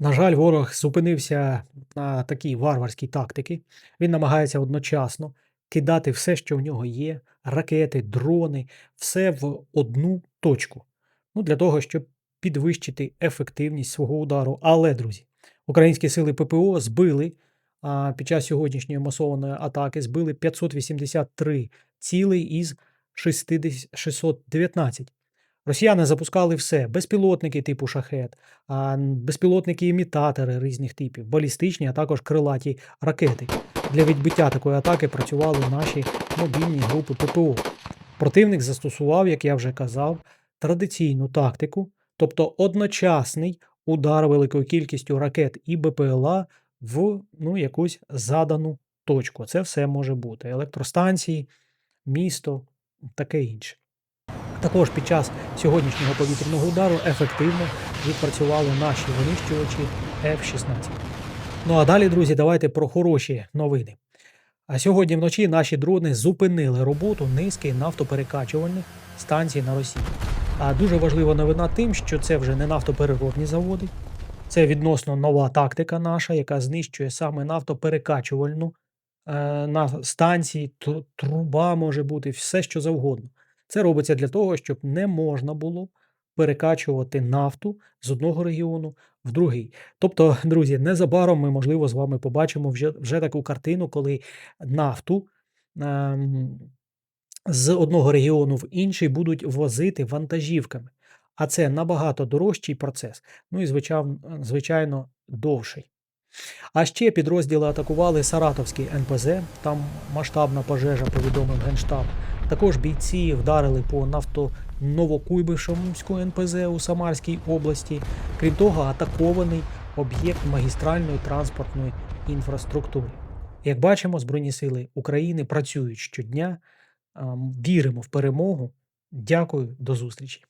На жаль, ворог зупинився на такій варварській тактики. Він намагається одночасно кидати все, що в нього є, ракети, дрони, все в одну точку. Ну, для того, щоб підвищити ефективність свого удару. Але, друзі, українські сили ППО збили а, під час сьогоднішньої масованої атаки збили 583 цілей із 60 619. Росіяни запускали все: безпілотники типу шахет, безпілотники-імітатори різних типів, балістичні, а також крилаті ракети. Для відбиття такої атаки працювали наші мобільні групи ППО. Противник застосував, як я вже казав, традиційну тактику, тобто одночасний удар великою кількістю ракет і БПЛА в ну, якусь задану точку. Це все може бути електростанції, місто, таке інше. Також під час сьогоднішнього повітряного удару ефективно відпрацювали наші винищувачі F-16. Ну а далі, друзі, давайте про хороші новини. А сьогодні вночі наші дрони зупинили роботу низки нафтоперекачувальних станцій на Росії. А дуже важлива новина тим, що це вже не нафтопереробні заводи, це відносно нова тактика наша, яка знищує саме нафтоперекачувальну е, на станції, труба може бути, все що завгодно. Це робиться для того, щоб не можна було перекачувати нафту з одного регіону в другий. Тобто, друзі, незабаром ми, можливо, з вами побачимо вже, вже таку картину, коли нафту ем, з одного регіону в інший будуть возити вантажівками. А це набагато дорожчий процес, ну і звичайно, довший. А ще підрозділи атакували Саратовський НПЗ, там масштабна пожежа, повідомив Генштаб. Також бійці вдарили по нафто-Новокуйбишевську НПЗ у Самарській області. Крім того, атакований об'єкт магістральної транспортної інфраструктури. Як бачимо, Збройні сили України працюють щодня. Віримо в перемогу. Дякую, до зустрічі.